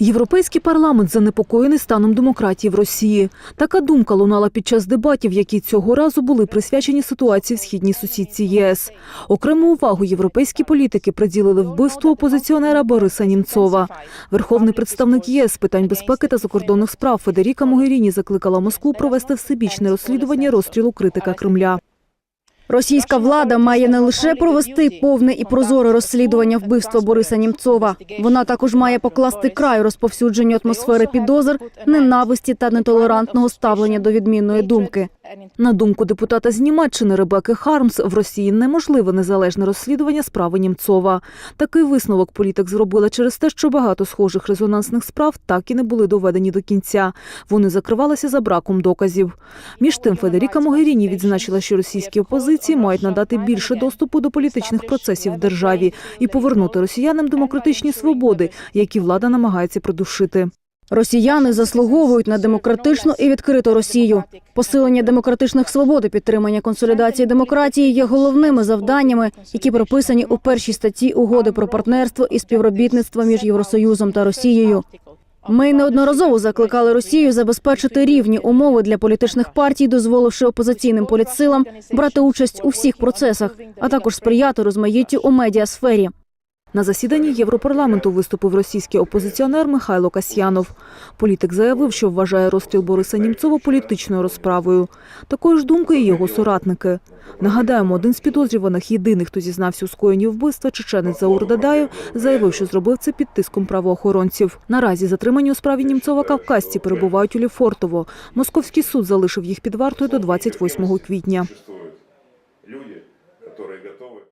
Європейський парламент занепокоєний станом демократії в Росії. Така думка лунала під час дебатів, які цього разу були присвячені ситуації в східній сусідці єС. Окрему увагу європейські політики приділили вбивству опозиціонера Бориса Німцова. Верховний представник ЄС з питань безпеки та закордонних справ Федеріка Могеріні закликала Москву провести всебічне розслідування розстрілу критика Кремля. Російська влада має не лише провести повне і прозоре розслідування вбивства Бориса Німцова. Вона також має покласти край розповсюдженню атмосфери підозр, ненависті та нетолерантного ставлення до відмінної думки. На думку депутата з Німеччини Ребеки Хармс, в Росії неможливе незалежне розслідування справи Німцова. Такий висновок політик зробила через те, що багато схожих резонансних справ так і не були доведені до кінця. Вони закривалися за браком доказів. Між тим, Федеріка Могеріні відзначила, що російські опозиції мають надати більше доступу до політичних процесів в державі і повернути росіянам демократичні свободи, які влада намагається придушити. Росіяни заслуговують на демократичну і відкриту Росію. Посилення демократичних свобод і підтримання консолідації демократії є головними завданнями, які прописані у першій статті угоди про партнерство і співробітництво між Євросоюзом та Росією. Ми неодноразово закликали Росію забезпечити рівні умови для політичних партій, дозволивши опозиційним політсилам брати участь у всіх процесах, а також сприяти розмаїттю у медіасфері. На засіданні Європарламенту виступив російський опозиціонер Михайло Касьянов. Політик заявив, що вважає розстріл Бориса Німцова політичною розправою. Такої ж думки і його соратники. Нагадаємо, один з підозрюваних, єдиний, хто зізнався у скоєнні вбивства, чеченець Заур Дадаєв, заявив, що зробив це під тиском правоохоронців. Наразі затримані у справі Німцова кавказці перебувають у Ліфортово. Московський суд залишив їх під вартою до 28 квітня.